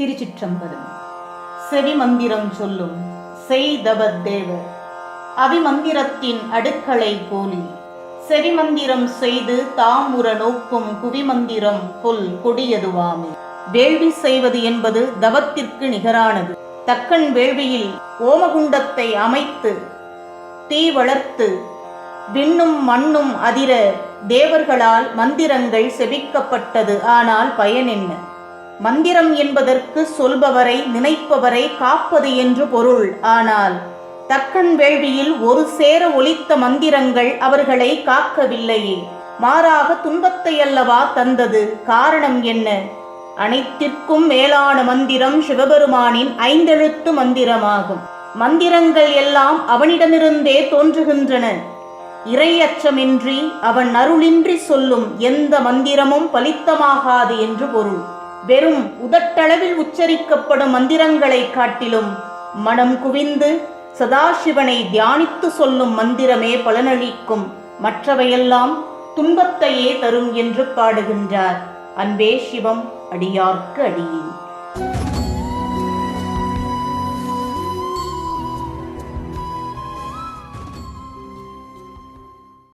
திருச்சிற்றம்பலம். செவி மந்திரம் சொல்லும் செய்தவர் தேவர். அவிமந்திரத்தின் அடுக்களை போலி செவிமந்திரம் செய்து தாமுற நோக்கும் குவிமந்திரம் கொல் கொடியதுவாமே வேள்வி செய்வது என்பது தவத்திற்கு நிகரானது. தக்கன் வேள்வியில் ஓமகுண்டத்தை அமைத்து தீ வளர்த்து விண்ணும் மண்ணும் அதிர தேவர்களால் மந்திரங்கள் செபிக்கப்பட்டது ஆனால் பயன் என்ன மந்திரம் என்பதற்கு சொல்பவரை நினைப்பவரை காப்பது என்று பொருள். ஆனால் தக்கன் வேள்வியில் ஒரு சேர ஒலித்த மந்திரங்கள் அவர்களை காக்கவில்லையே மாறாக துன்பத்தை அல்லவா தந்தது? காரணம் என்ன? அனைத்திற்கும் மேலான மந்திரம் சிவபெருமானின் ஐந்தெழுத்து மந்திரமாகும். மந்திரங்கள் எல்லாம் அவனிடமிருந்தே தோன்றுகின்றன. இறை அச்சமின்றி அவன் அருளின்றி சொல்லும் எந்த மந்திரமும் பலித்தமாகாது என்று பொருள். வெறும் உதட்டளவில் உச்சரிக்கப்படும் மந்திரங்களை காட்டிலும் மனம் குவிந்து சதாசிவனை தியானித்து சொல்லும் மந்திரமே பலனளிக்கும். மற்றவையெல்லாம் துன்பத்தையே தரும் என்று பாடுகின்றார். அன்பே சிவம் அடியார்க்கு அடியேன்